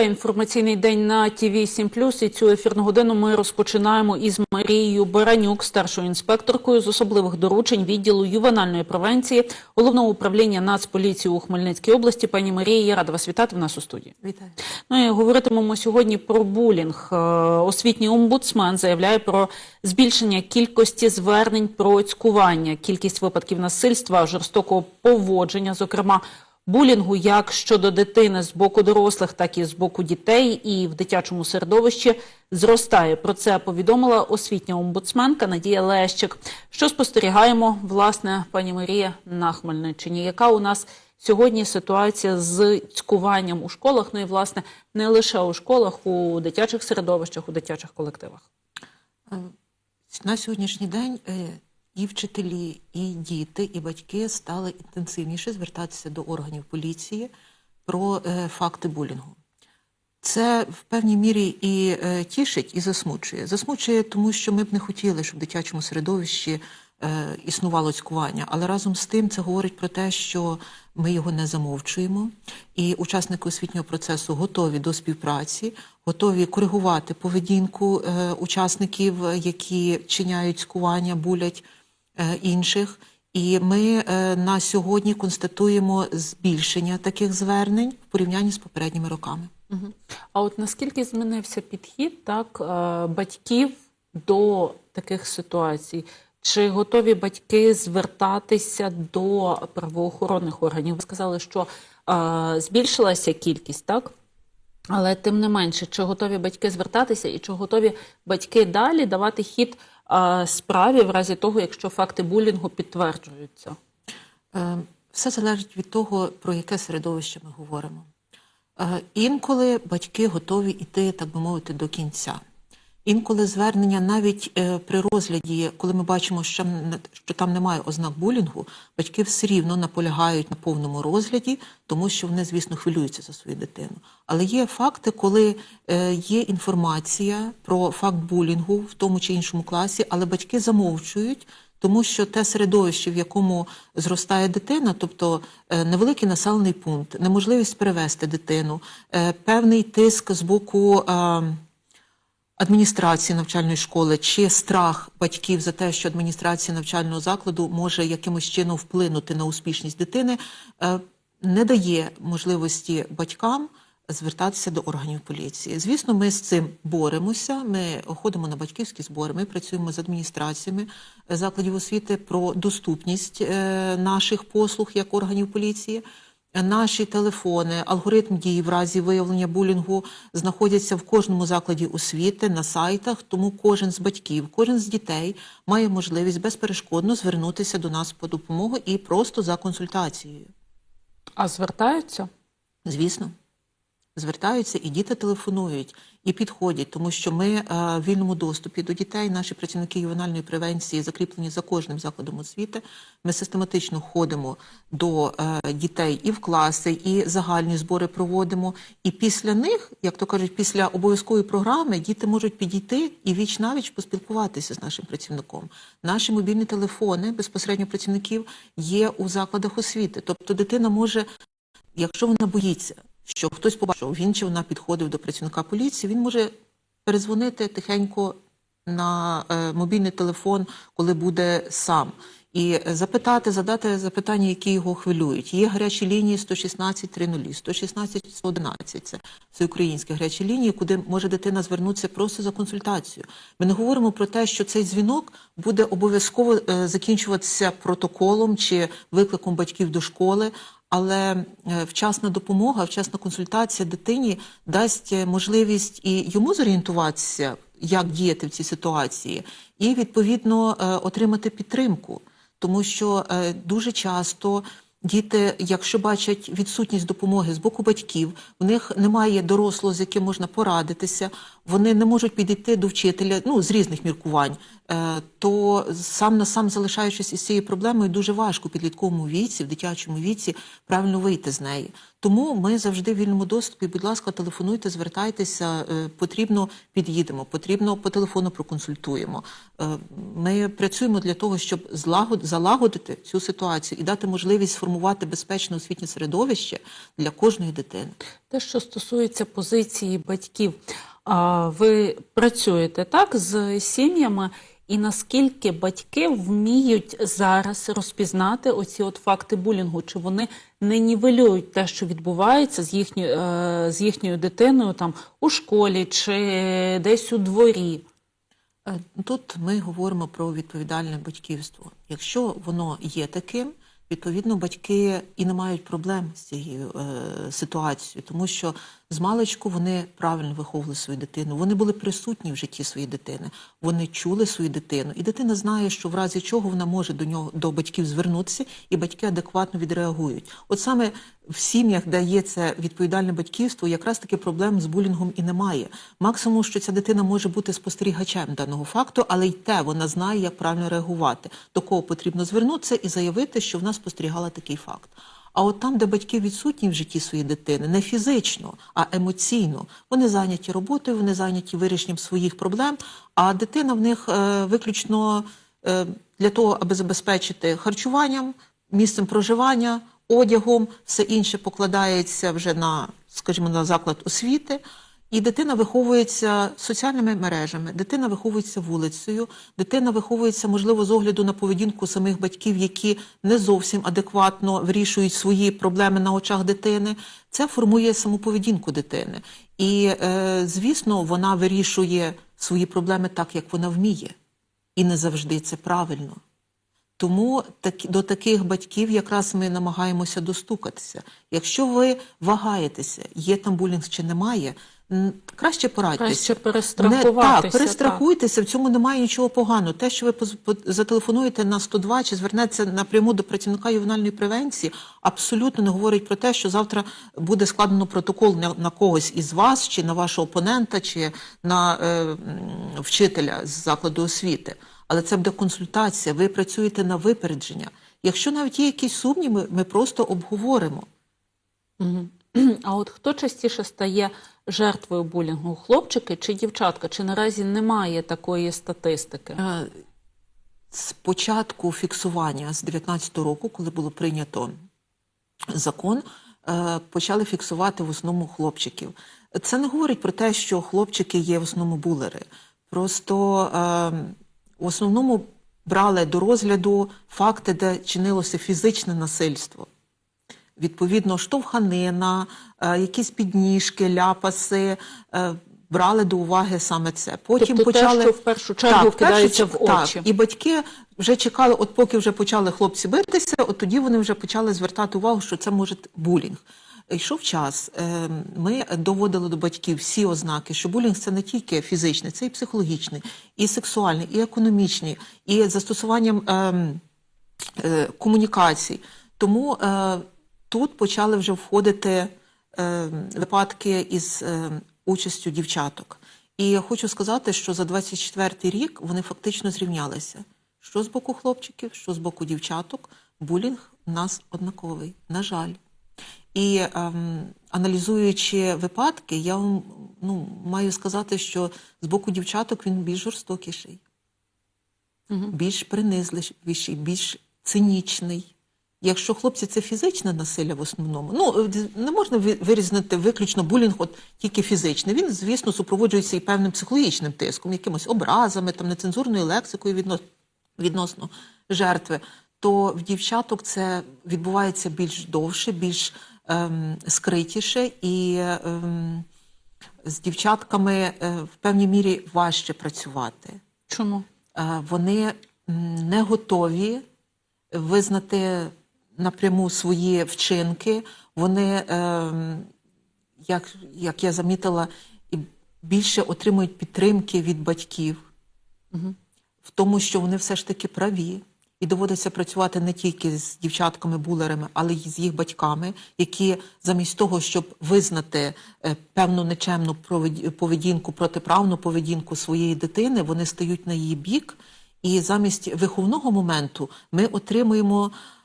Інформаційний день на ТІВІ 7 І цю ефірну годину ми розпочинаємо із Марією Баранюк, старшою інспекторкою з особливих доручень відділу ювенальної превенції головного управління Нацполіції у Хмельницькій області. Пані Марії, я рада вас вітати в нас у студії. Вітаю. Ну і говоритимемо сьогодні про булінг. Е, Освітній омбудсмен заявляє про збільшення кількості звернень про цькування, кількість випадків насильства, жорстокого поводження, зокрема булінгу, як щодо дитини з боку дорослих, так і з боку дітей, і в дитячому середовищі зростає. Про це повідомила освітня омбудсменка Надія Лещик. Що спостерігаємо, власне, пані Марія на Хмельниччині? Яка у нас сьогодні ситуація з цькуванням у школах? Ну і власне не лише у школах, у дитячих середовищах, у дитячих колективах. Е, На сьогоднішній день е, і вчителі, і діти, і батьки стали інтенсивніше звертатися до органів поліції про е, факти булінгу. Це в певній мірі і е, тішить, і засмучує. Засмучує, тому що ми б не хотіли, щоб в дитячому середовищі е, існувало цькування. Але разом з тим це говорить про те, що ми його не замовчуємо, і учасники освітнього процесу готові до співпраці, готові коригувати поведінку учасників, які чиняють цькування, булять інших. І ми е, на сьогодні констатуємо збільшення таких звернень в порівнянні з попередніми роками. А от наскільки змінився підхід так е, батьків до таких ситуацій? Чи готові батьки звертатися до правоохоронних органів? Ви сказали, що е, збільшилася кількість, так? Але тим не менше, чи готові батьки звертатися, і чи готові батьки далі давати хід е, справі в разі того, якщо факти булінгу підтверджуються? Е, Все залежить від того, про яке середовище ми говоримо. Е, Інколи батьки готові йти, так би мовити, до кінця. Інколи звернення навіть е, при розгляді, коли ми бачимо, що, там немає ознак булінгу, батьки все рівно наполягають на повному розгляді, тому що вони, звісно, хвилюються за свою дитину. Але є факти, коли е, є інформація про факт булінгу в тому чи іншому класі, але батьки замовчують, тому що те середовище, в якому зростає дитина, тобто е, невеликий населений пункт, неможливість перевести дитину, певний тиск з боку. Адміністрації навчальної школи чи страх батьків за те, що адміністрація навчального закладу може якимось чином вплинути на успішність дитини, е, не дає можливості батькам звертатися до органів поліції. Звісно, ми з цим боремося. Ми ходимо на батьківські збори. Ми працюємо з адміністраціями закладів освіти про доступність е, наших послуг як органів поліції. Наші телефони, алгоритм дії в разі виявлення булінгу знаходяться в кожному закладі освіти на сайтах. Тому кожен з батьків, кожен з дітей має можливість безперешкодно звернутися до нас по допомогу і просто за консультацією. А звертаються? Звісно, звертаються і діти телефонують і підходять, тому що ми е, в вільному доступі до дітей, наші працівники ювенальної превенції закріплені за кожним закладом освіти. Ми систематично ходимо до е, дітей і в класи, і загальні збори проводимо. І після них, як то кажуть, після обов'язкової програми діти можуть підійти і віч навіч поспілкуватися з нашим працівником. Наші мобільні телефони безпосередньо працівників є у закладах освіти. Тобто дитина може якщо вона боїться, що хтось побачив, він чи вона підходив до працівника поліції, він може перезвонити тихенько на е, мобільний телефон, коли буде сам. І запитати, задати запитання, які його хвилюють. Є гарячі лінії 116 30, 116 111. Це, це гарячі лінії, куди може дитина звернутися просто за консультацією. Ми не говоримо про те, що цей дзвінок буде обов'язково е, закінчуватися протоколом чи викликом батьків до школи. Але е, вчасна допомога, вчасна консультація дитині дасть е, можливість і йому зорієнтуватися, як діяти в цій ситуації, і відповідно е, отримати підтримку. Тому що дуже часто діти, якщо бачать відсутність допомоги з боку батьків, в них немає дорослого, з яким можна порадитися, вони не можуть підійти до вчителя ну, з різних міркувань, е, то сам на сам залишаючись із цією проблемою, дуже важко підлітковому віці, в дитячому віці правильно вийти з неї. Тому ми завжди в вільному доступі. Будь ласка, телефонуйте, звертайтеся. е, Потрібно під'їдемо, потрібно по телефону проконсультуємо. Е, Ми працюємо для того, щоб залагодити цю ситуацію і дати можливість сформувати сформувати безпечне освітнє середовище для кожної дитини. Те, що стосується позиції батьків, ви працюєте так з сім'ями, і наскільки батьки вміють зараз розпізнати оці от факти булінгу? Чи вони не нівелюють те, що відбувається з їхньою, е, з їхньою дитиною там у школі чи десь у дворі? Е, Тут ми говоримо про відповідальне батьківство. Якщо воно є таким, відповідно батьки і не мають проблем з цією е, ситуацією, тому що з маличку вони правильно виховували свою дитину, вони були присутні в житті своєї дитини, вони чули свою дитину, і дитина знає, що в разі чого вона може до нього до батьків звернутися, і батьки адекватно відреагують. От саме в сім'ях, де є це відповідальне батьківство, якраз таки проблем з булінгом і немає. Максимум, що ця дитина може бути спостерігачем даного факту, але й те вона знає, як правильно реагувати, до кого потрібно звернутися і заявити, що вона спостерігала такий факт. А от там, де батьки відсутні в житті своєї дитини, не фізично, а емоційно, вони зайняті роботою, вони зайняті вирішенням своїх проблем, а дитина в них е, виключно е, для того, аби забезпечити харчуванням, місцем проживання, одягом, все інше покладається вже на, скажімо, на заклад освіти. І дитина виховується соціальними мережами, дитина виховується вулицею, дитина виховується, можливо, з огляду на поведінку самих батьків, які не зовсім адекватно вирішують свої проблеми на очах дитини. Це формує саму поведінку дитини. І, е, звісно, вона вирішує свої проблеми так, як вона вміє. І не завжди це правильно. Тому до таких батьків якраз ми намагаємося достукатися. Якщо ви вагаєтеся, є там булінг чи немає, краще порадьтеся. Краще Не, перестрахуватися. так, перестрахуйтеся, в цьому немає нічого поганого. Те, що ви зателефонуєте на 102 чи звернеться напряму до працівника ювенальної превенції, абсолютно не говорить про те, що завтра буде складено протокол на, на когось із вас, чи на вашого опонента, чи на е, вчителя з закладу освіти. Але це буде консультація. Ви працюєте на випередження. Якщо навіть є якісь сумніви, ми просто обговоримо. Мгм. А от хто частіше стає жертвою булінгу? Хлопчики чи дівчатка? Чи наразі немає такої статистики? Е, З початку фіксування з 19 року, коли було прийнято закон, е, почали фіксувати в основному хлопчиків. Це не говорить про те, що хлопчики є в основному булери. Просто е, в основному брали до розгляду факти, де чинилося фізичне насильство. Відповідно, штовханина, е, якісь підніжки, ляпаси. е, Брали до уваги саме це. Потім Тобто те, що в першу чергу вкидається чергу- в очі. Так, і батьки вже чекали, от поки вже почали хлопці битися, от тоді вони вже почали звертати увагу, що це може булінг. Йшов час, е, ми доводили до батьків всі ознаки, що булінг це не тільки фізичний, це і психологічний, і сексуальний, і економічний, і застосуванням ем, е, комунікацій. Тому е, тут почали вже входити е, випадки із е, участю дівчаток. І я хочу сказати, що за 24-й рік вони фактично зрівнялися. Що з боку хлопчиків, що з боку дівчаток, булінг у нас однаковий, на жаль. І ем, аналізуючи випадки, я вам ну, маю сказати, що з боку дівчаток він більш жорстокіший, більш принизливіший, більш цинічний. Якщо хлопці це фізичне насилля в основному, ну е, не можна вирізнити виключно булінг, от тільки фізичний. Він, звісно, супроводжується і певним психологічним тиском, якимось образами, там нецензурною лексикою відносно, відносно жертви. То в дівчаток це відбувається більш довше, більш ем, скритіше, і ем, з дівчатками е, в певній мірі важче працювати. Чому? Е, вони не готові визнати напряму свої вчинки. Вони, ем, як, як я замітила, більше отримують підтримки від батьків в тому, що вони все ж таки праві. І доводиться працювати не тільки з дівчатками-булерами, але й з їх батьками, які замість того, щоб визнати е, певну нечемну поведінку, протиправну поведінку своєї дитини, вони стають на її бік. І замість виховного моменту ми отримуємо е,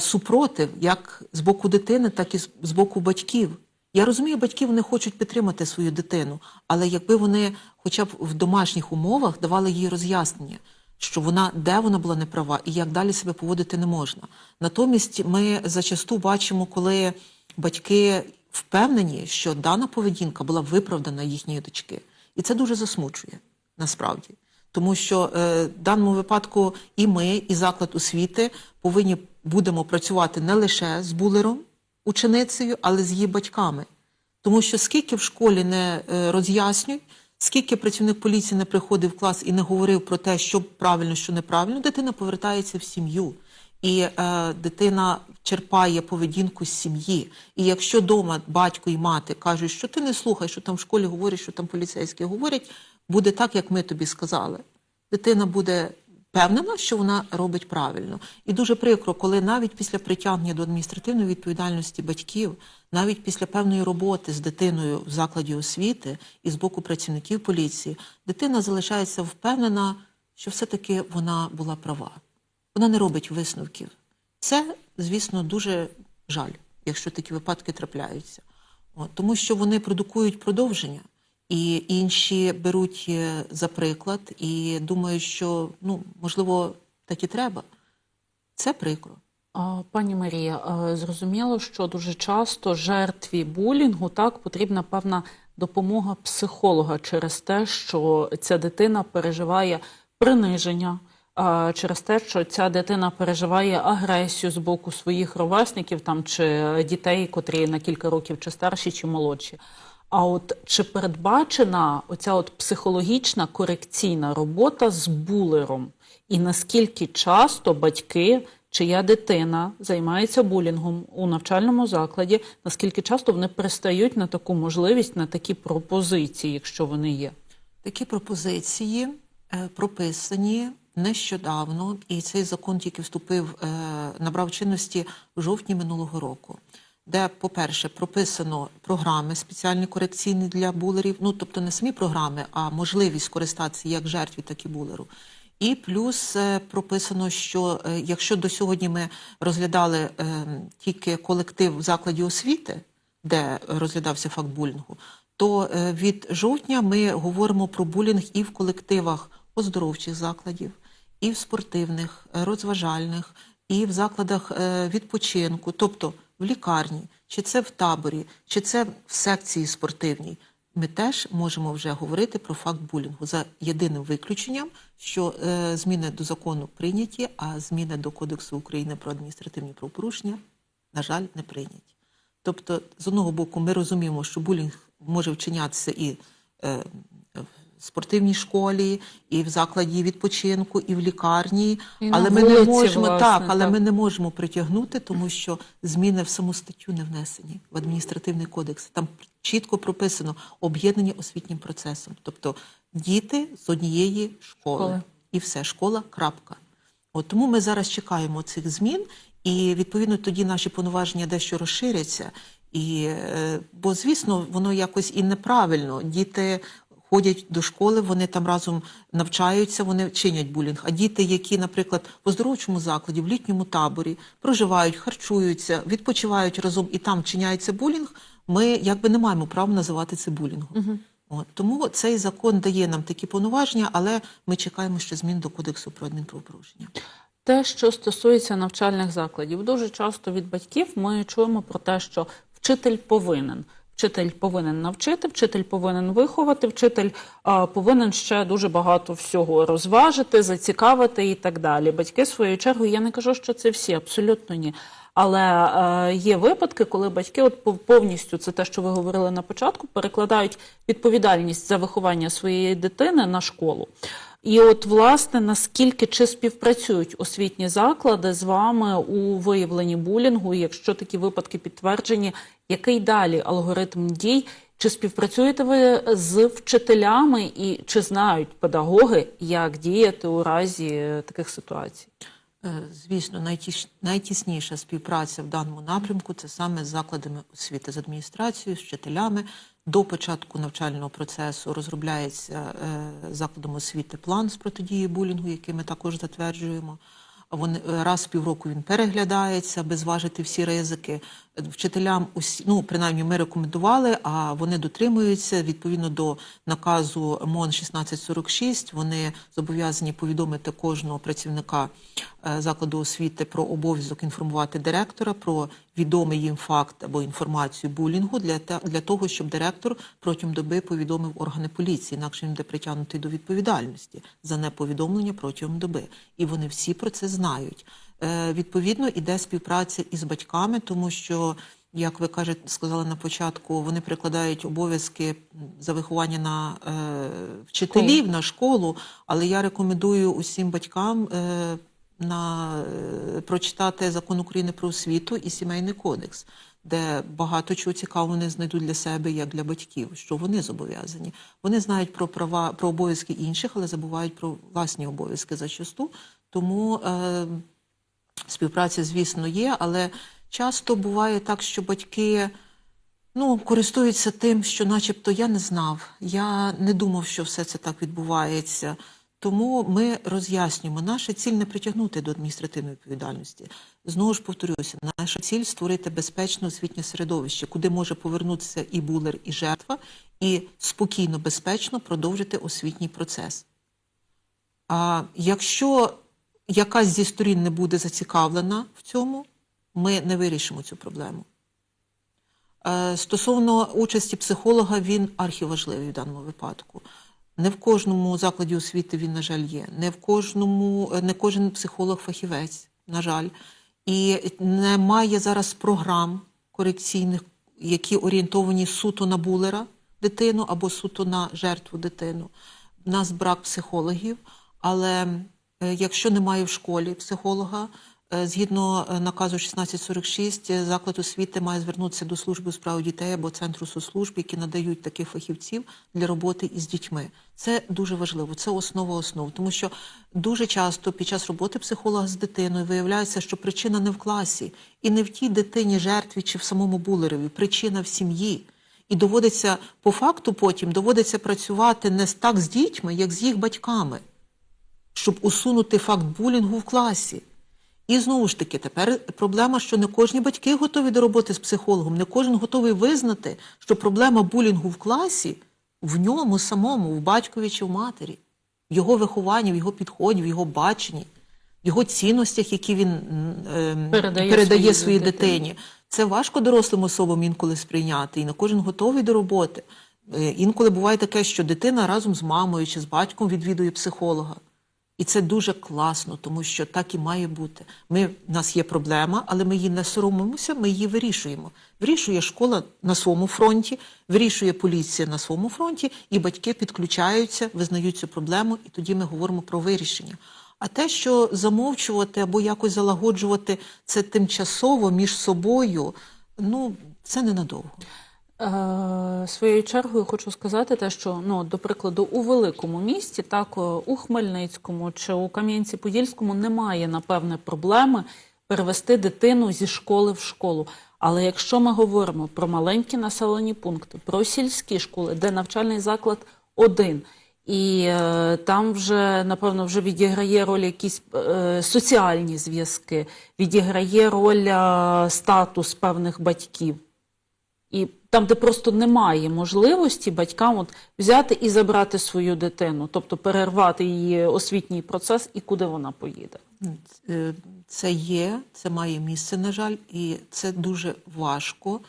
супротив як з боку дитини, так і з- боку батьків. Я розумію, батьки вони хочуть підтримати свою дитину, але якби вони, хоча б в домашніх умовах, давали їй роз'яснення, що вона де вона була неправа і як далі себе поводити не можна. Натомість ми зачасту бачимо, коли батьки впевнені, що дана поведінка була виправдана їхньої дочки, і це дуже засмучує насправді. Тому що е, в даному випадку і ми, і заклад освіти повинні будемо працювати не лише з булером, ученицею, але з її батьками. Тому що скільки в школі не е, роз'яснюють, скільки працівник поліції не приходив в клас і не говорив про те, що правильно, що неправильно, дитина повертається в сім'ю. І е, дитина черпає поведінку з сім'ї. І якщо вдома батько і мати кажуть, що ти не слухай, що там в школі говорять, що там поліцейські говорять, буде так, як ми тобі сказали. Дитина буде впевнена, що вона робить правильно. І дуже прикро, коли навіть після притягнення до адміністративної відповідальності батьків, навіть після певної роботи з дитиною в закладі освіти і з боку працівників поліції, дитина залишається впевнена, що все-таки вона була права. Вона не робить висновків. Це, звісно, дуже жаль, якщо такі випадки трапляються. От, тому що вони продукують продовження, і інші беруть е, за приклад і думають, що ну, можливо, так і треба. Це прикро. Пані Марія, е, зрозуміло, що дуже часто жертві булінгу так потрібна певна допомога психолога через те, що ця дитина переживає приниження, через те, що ця дитина переживає агресію з боку своїх ровесників там чи дітей, котрі на кілька років чи старші, чи молодші. А от чи передбачена оця от психологічна корекційна робота з булером? І наскільки часто батьки, чия дитина займається булінгом у навчальному закладі, наскільки часто вони пристають на таку можливість, на такі пропозиції, якщо вони є? Такі пропозиції е, прописані нещодавно, і цей закон тільки вступив, е, набрав чинності в жовтні минулого року. Де, по-перше, прописано програми спеціальні корекційні для булерів, ну тобто не самі програми, а можливість користатися як жертві, так і булеру. І плюс е, прописано, що е, якщо до сьогодні ми розглядали е, тільки колектив в закладі освіти, де розглядався факт булінгу, то від жовтня ми говоримо про булінг і в колективах оздоровчих закладів, і в спортивних, розважальних, і в закладах відпочинку, тобто в лікарні, чи це в таборі, чи це в секції спортивній. Ми теж можемо вже говорити про факт булінгу за єдиним виключенням, що е, зміни до закону прийняті, а зміни до Кодексу України про адміністративні правопорушення, на жаль, не прийняті. Тобто, з одного боку, ми розуміємо, що булінг може вчинятися і е, спортивній школі, і в закладі відпочинку, і в лікарні, І але ми не можемо власне, так, але так. ми не можемо притягнути, тому що зміни в саму статтю не внесені в адміністративний кодекс. Там чітко прописано об'єднання освітнім процесом, тобто діти з однієї школи, Школи. і все, школа, крапка. От тому ми зараз чекаємо цих змін, і відповідно тоді наші повноваження дещо розширяться. І, е, бо, звісно, воно якось і неправильно. Діти ходять до школи, вони там разом навчаються, вони чинять булінг. А діти, які, наприклад, в оздоровчому закладі, в літньому таборі проживають, харчуються, відпочивають разом і там чиняється булінг, ми якби не маємо права називати це булінгом. От, тому цей закон дає нам такі повноваження, але ми чекаємо ще змін до Кодексу про адмінправопорушення. Те, що стосується навчальних закладів, дуже часто від батьків ми чуємо про те, що вчитель повинен. Вчитель повинен навчити, вчитель повинен виховати, вчитель а, повинен ще дуже багато всього розважити, зацікавити і так далі. Батьки, в свою чергу, я не кажу, що це всі, абсолютно ні. Але е, є випадки, коли батьки, от пов- повністю це те, що ви говорили на початку, перекладають відповідальність за виховання своєї дитини на школу. І от, власне, наскільки чи співпрацюють освітні заклади з вами у виявленні булінгу, якщо такі випадки підтверджені, який далі алгоритм дій? Чи співпрацюєте ви з вчителями і чи знають педагоги, як діяти у разі таких ситуацій? Е, Звісно, найтіш- найтісніша співпраця в даному напрямку це саме з закладами освіти, з адміністрацією, з вчителями. До початку навчального процесу розробляється е, закладом освіти план з протидії булінгу, який ми також затверджуємо. вони е, раз в півроку він переглядається, аби зважити всі ризики. Вчителям усі, ну принаймні ми рекомендували, а вони дотримуються відповідно до наказу МОН 1646. Вони зобов'язані повідомити кожного працівника е, закладу освіти про обов'язок інформувати директора про відомий їм факт або інформацію булінгу для для того, щоб директор протягом доби повідомив органи поліції, інакше він буде притягнутий до відповідальності за неповідомлення протягом доби. І вони всі про це знають. Е, Відповідно, іде співпраця із батьками, тому що. Як ви кажете, сказали на початку, вони прикладають обов'язки за виховання на е, вчителів, на школу. Але я рекомендую усім батькам е, на е, прочитати закон України про освіту і сімейний кодекс, де багато чого цікавого вони знайдуть для себе як для батьків, що вони зобов'язані. Вони знають про права про обов'язки інших, але забувають про власні обов'язки зачасту. Тому е, співпраця, звісно, є, але часто буває так, що батьки ну, користуються тим, що начебто я не знав, я не думав, що все це так відбувається. Тому ми роз'яснюємо, наша ціль не притягнути до адміністративної відповідальності. Знову ж повторюся, наша ціль створити безпечне освітнє середовище, куди може повернутися і булер, і жертва, і спокійно, безпечно продовжити освітній процес. А якщо якась зі сторін не буде зацікавлена в цьому, ми не вирішимо цю проблему. Е, Стосовно участі психолога, він архіважливий в даному випадку. Не в кожному закладі освіти він, на жаль, є. Не в кожному, е, не кожен психолог фахівець, на жаль. І немає зараз програм корекційних, які орієнтовані суто на булера дитину або суто на жертву дитину. У нас брак психологів, але якщо немає в школі психолога, е, згідно е, наказу 1646, е, заклад освіти має звернутися до служби у справах дітей або центру соцслужб, які надають таких фахівців для роботи із дітьми. Це дуже важливо, це основа основ, тому що дуже часто під час роботи психолога з дитиною виявляється, що причина не в класі і не в тій дитині, жертві чи в самому булерові, причина в сім'ї. І доводиться по факту потім доводиться працювати не так з дітьми, як з їх батьками, щоб усунути факт булінгу в класі. І знову ж таки, тепер проблема, що не кожні батьки готові до роботи з психологом, не кожен готовий визнати, що проблема булінгу в класі в ньому самому, в батькові чи в матері, в його вихованні, в його підході, в його баченні, в його цінностях, які він ем, Передає передає, своїй своїй дитині. дитині. Це важко дорослим особам інколи сприйняти, і не кожен готовий до роботи. Е, Інколи буває таке, що дитина разом з мамою чи з батьком відвідує психолога. І це дуже класно, тому що так і має бути. Ми, в нас є проблема, але ми її не соромимося, ми її вирішуємо. Вирішує школа на своєму фронті, вирішує поліція на своєму фронті, і батьки підключаються, визнають цю проблему, і тоді ми говоримо про вирішення. А те, що замовчувати або якось залагоджувати це тимчасово між собою, ну це ненадовго. Е, Своєю чергою хочу сказати те, що ну, до прикладу, у великому місті, так е, у Хмельницькому чи у Кам'янці-Подільському немає напевне проблеми перевести дитину зі школи в школу. Але якщо ми говоримо про маленькі населені пункти, про сільські школи, де навчальний заклад один. І е, там вже напевно вже відіграє роль якісь е, соціальні зв'язки, відіграє роль е, статус певних батьків. І там, де просто немає можливості батькам от взяти і забрати свою дитину, тобто перервати її освітній процес і куди вона поїде. Е, Це є, це має місце, на жаль, і це дуже важко,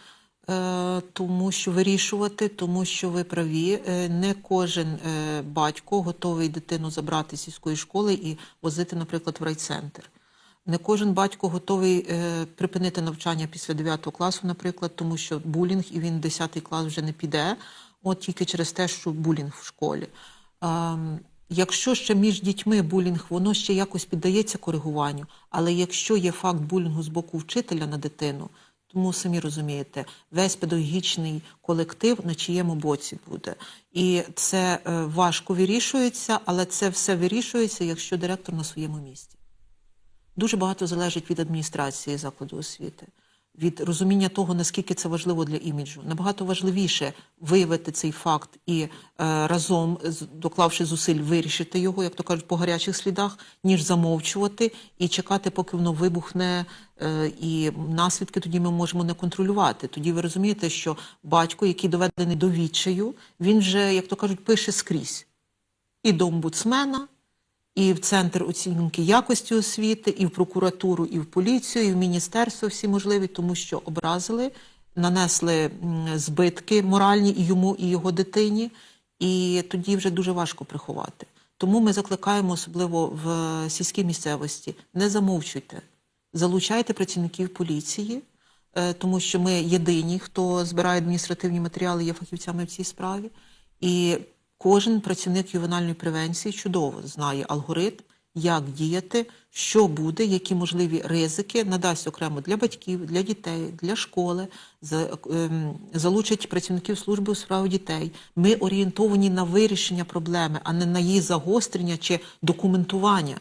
е, тому що вирішувати, тому що ви праві, е, не кожен батько готовий дитину забрати з сільської школи і возити, наприклад, в райцентр. Не кожен батько готовий е, припинити навчання після 9 класу, наприклад, тому що булінг і він 10 клас вже не піде, от тільки через те, що булінг в школі. Ем, Якщо ще між дітьми булінг, воно ще якось піддається коригуванню, але якщо є факт булінгу з боку вчителя на дитину, тому самі розумієте, весь педагогічний колектив на чиєму боці буде. І це е, важко вирішується, але це все вирішується, якщо директор на своєму місці. Дуже багато залежить від адміністрації закладу освіти. від розуміння того, наскільки це важливо для іміджу. Набагато важливіше виявити цей факт і е, разом, доклавши зусиль, вирішити його, як то кажуть, по гарячих слідах, ніж замовчувати і чекати, поки воно вибухне, е, і наслідки тоді ми можемо не контролювати. Тоді ви розумієте, що батько, який доведений до відчаю, він вже, як то кажуть, пише скрізь і до омбудсмена, і в центр оцінки якості освіти, і в прокуратуру, і в поліцію, і в міністерство всі можливі, тому що образили, нанесли збитки моральні і йому, і його дитині, і тоді вже дуже важко приховати. Тому ми закликаємо, особливо в е, сільській місцевості, не замовчуйте, залучайте працівників поліції, е, тому що ми єдині, хто збирає адміністративні матеріали, є фахівцями в цій справі. І кожен працівник ювенальної превенції чудово знає алгоритм, як діяти, що буде, які можливі ризики, надасть окремо для батьків, для дітей, для школи, ем, залучить працівників служби у справах дітей. Ми орієнтовані на вирішення проблеми, а не на її загострення чи документування.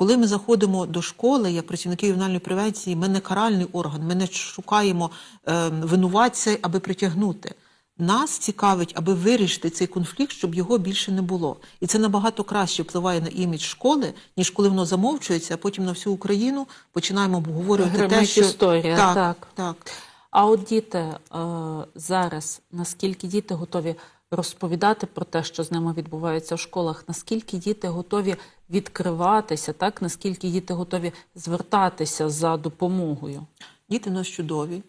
Коли ми заходимо до школи, як працівники ювенальної превенції, ми не каральний орган, ми не шукаємо е, винуватця, аби притягнути. Нас цікавить, аби вирішити цей конфлікт, щоб його більше не було. І це набагато краще впливає на імідж школи, ніж коли воно замовчується, а потім на всю Україну починаємо обговорювати те, що історія, так, так. так. А от діти е, зараз, наскільки діти готові розповідати про те, що з ними відбувається в школах, наскільки діти готові відкриватися, так наскільки діти готові звертатися за допомогою? Діти в нас чудові,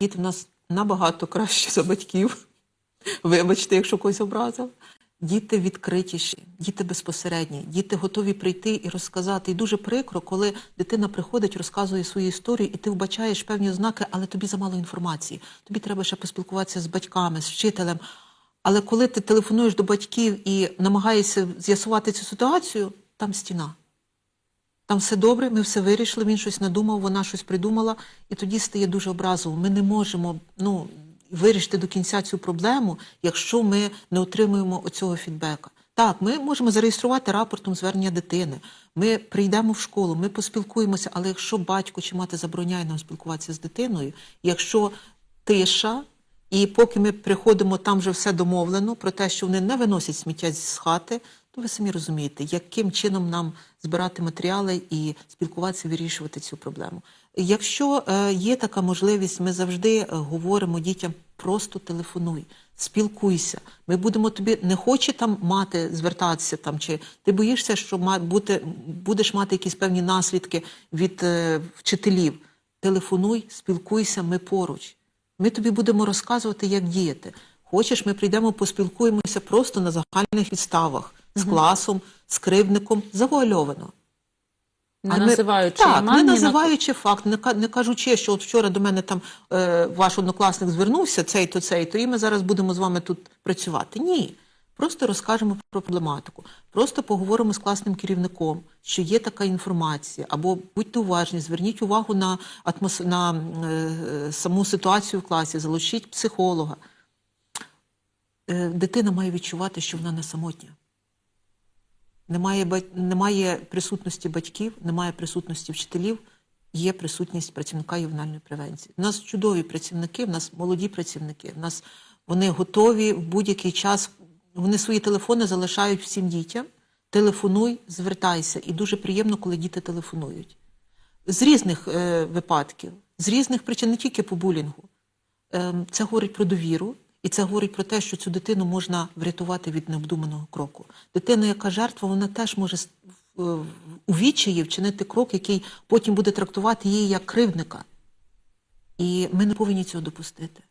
діти в нас набагато кращі за батьків. Вибачте, якщо когось образив. Діти відкритіші, діти безпосередні, діти готові прийти і розказати. І дуже прикро, коли дитина приходить, розказує свою історію, і ти вбачаєш певні ознаки, але тобі замало інформації. Тобі треба ще поспілкуватися з батьками, з вчителем. Але коли ти телефонуєш до батьків і намагаєшся з'ясувати цю ситуацію, там стіна. Там все добре, ми все вирішили, він щось надумав, вона щось придумала, і тоді стає дуже образово. Ми не можемо ну, вирішити до кінця цю проблему, якщо ми не отримуємо оцього фідбека. Так, ми можемо зареєструвати рапортом звернення дитини. Ми прийдемо в школу, ми поспілкуємося, але якщо батько чи мати забороняє нам спілкуватися з дитиною, якщо тиша, і поки ми приходимо, там вже все домовлено про те, що вони не виносять сміття з хати, то ви самі розумієте, яким чином нам збирати матеріали і спілкуватися, вирішувати цю проблему. Якщо е, є така можливість, ми завжди е, говоримо дітям: просто телефонуй, спілкуйся. Ми будемо тобі не хоче там мати звертатися там, чи ти боїшся, що бути, будеш мати якісь певні наслідки від е, вчителів. Телефонуй, спілкуйся, ми поруч. Ми тобі будемо розказувати, як діяти. Хочеш, ми прийдемо, поспілкуємося просто на загальних відставах з класом, з кривдником, завуальовано. Не А називаючи так, імен, не ні на- називаючи факт, не, не кажучи, що от вчора до мене там е, ваш однокласник звернувся, цей то цей, то і ми зараз будемо з вами тут працювати. Ні. Просто розкажемо про проблематику, просто поговоримо з класним керівником, що є така інформація, або будьте уважні, зверніть увагу на атмос... на е, саму ситуацію в класі, залучіть психолога. Е, дитина має відчувати, що вона не самотня. Немає, немає присутності батьків, немає присутності вчителів, є присутність працівника ювенальної превенції. У нас чудові працівники, в нас молоді працівники, в нас вони готові в будь-який час. Вони свої телефони залишають всім дітям. Телефонуй, звертайся. І дуже приємно, коли діти телефонують. З різних е, випадків, з різних причин, не тільки по булінгу. Ем, Це говорить про довіру, і це говорить про те, що цю дитину можна врятувати від необдуманого кроку. Дитина, яка жертва, вона теж може у відчаї вчинити крок, який потім буде трактувати її як кривдника. І ми не повинні цього допустити.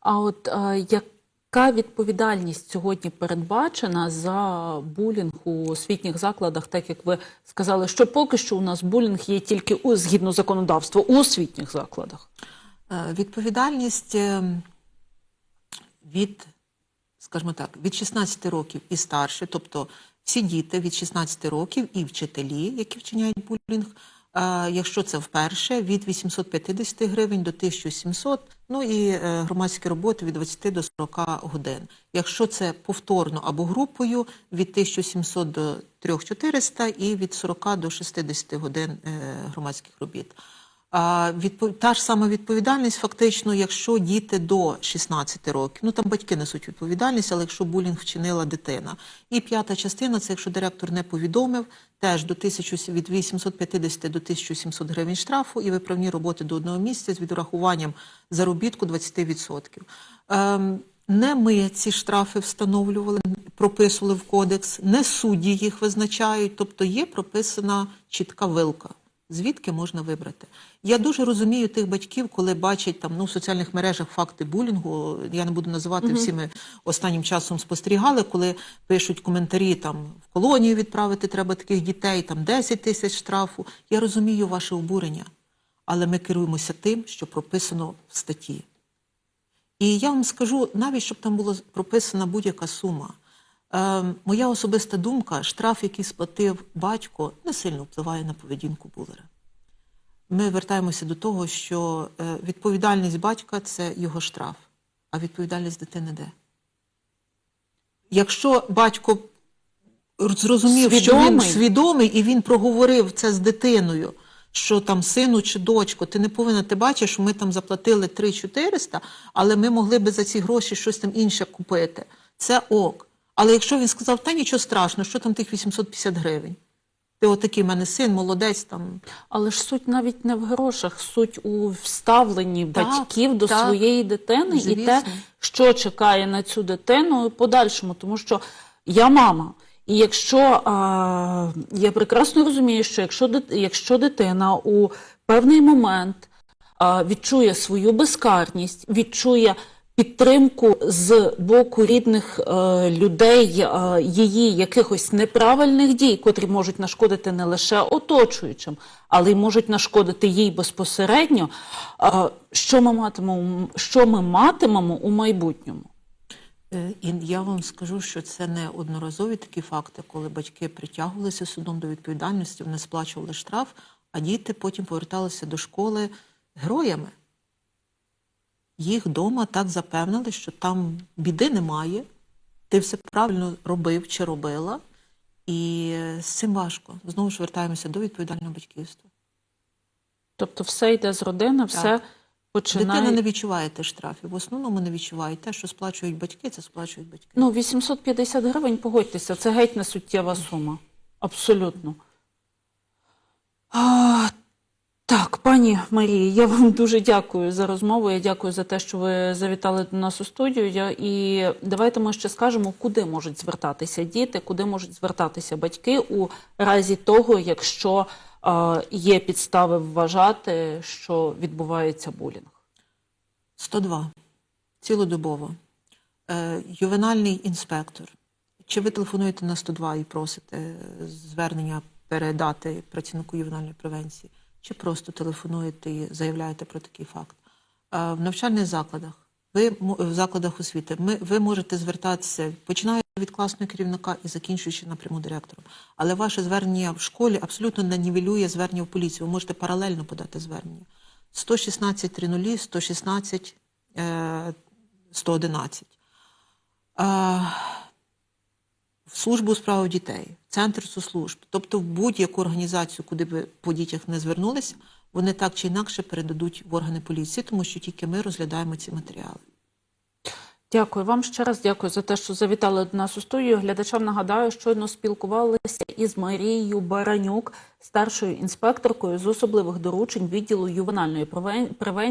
А от е, яка відповідальність сьогодні передбачена за булінг у освітніх закладах, так як ви сказали, що поки що у нас булінг є тільки у згідно законодавства у освітніх закладах? Е, Відповідальність е, від, скажімо так, від 16 років і старше, тобто всі діти від 16 років і вчителі, які вчиняють булінг, е, якщо це вперше, від 850 гривень до 1700, ну і громадські роботи від 20 до 40 годин. Якщо це повторно або групою, від 1700 до 3400 і від 40 до 60 годин громадських робіт. Та ж сама відповідальність, фактично, якщо діти до 16 років, ну там батьки несуть відповідальність, але якщо булінг вчинила дитина. І п'ята частина це якщо директор не повідомив, теж до 1000, від 850 до 1700 гривень штрафу і виправні роботи до одного місяця з відрахуванням заробітку 20%. Ем, не ми ці штрафи встановлювали, прописували в кодекс, не судді їх визначають, тобто є прописана чітка вилка. Звідки можна вибрати? Я дуже розумію тих батьків, коли бачать там ну в соціальних мережах факти булінгу. Я не буду називати всі ми останнім часом спостерігали, коли пишуть коментарі там в колонію відправити треба таких дітей, там 10 тисяч штрафу. Я розумію ваше обурення, але ми керуємося тим, що прописано в статті. І я вам скажу, навіть щоб там була прописана будь-яка сума. Е, моя особиста думка, штраф, який сплатив батько, не сильно впливає на поведінку булера. Ми вертаємося до того, що е, відповідальність батька це його штраф, а відповідальність дитини де? Якщо батько зрозумів, що він Свідомий. свідомий і він проговорив це з дитиною, що там сину чи дочко, ти не повинна, ти бачиш, що ми там заплатили 3-400, але ми могли би за ці гроші щось там інше купити. Це ок. Але якщо він сказав, та нічого страшного, що там тих 850 гривень? Ти отакий в мене син, молодець там. Але ж суть навіть не в грошах, суть у вставленні Так, батьків до так. своєї дитини і те, що чекає на цю дитину подальшому. Тому що я мама. І якщо а, я прекрасно розумію, що якщо, якщо дитина у певний момент а, відчує свою безкарність, відчує підтримку з боку рідних е, людей, е, її якихось неправильних дій, котрі можуть нашкодити не лише оточуючим, але й можуть нашкодити їй безпосередньо. е, що ми матимемо, що ми матимемо у майбутньому? Е, І я вам скажу, що це не одноразові такі факти, коли батьки притягувалися судом до відповідальності, вони сплачували штраф, а діти потім поверталися до школи героями. Їх вдома так запевнили, що там біди немає, ти все правильно робив чи робила, і з цим важко. Знову ж вертаємося до відповідального батьківства. Тобто все йде з родини, все починає. Дитина не відчуває тих штрафів. В основному не відчуває те, що сплачують батьки, це сплачують батьки. Ну, 850 гривень, погодьтеся, це геть не суттєва сума. Абсолютно. А, так, пані Марії, я вам дуже дякую за розмову. Я дякую за те, що ви завітали до нас у студію. Я, і давайте ми ще скажемо, куди можуть звертатися діти, куди можуть звертатися батьки у разі того, якщо е, є підстави вважати, що відбувається булінг. 102. Цілодобово. Е, ювенальний інспектор. Чи ви телефонуєте на 102 і просите е, звернення передати працівнику ювенальної превенції, чи просто телефонуєте і заявляєте про такий факт? Е, в навчальних закладах, ви в закладах освіти, ми, ви можете звертатися, починаючи від класного керівника і закінчуючи напряму директором. Але ваше звернення в школі абсолютно не нівелює звернення в поліцію. Ви можете паралельно подати звернення. 116 30, 116 е, 111. В службу у справах дітей, центр соцслужб, тобто в будь-яку організацію, куди би по дітях не звернулися, вони так чи інакше передадуть в органи поліції, тому що тільки ми розглядаємо ці матеріали. Дякую вам ще раз. Дякую за те, що завітали до нас у студію. Глядачам нагадаю, щойно спілкувалися із Марією Баранюк, старшою інспекторкою з особливих доручень відділу ювенальної превен- превенції.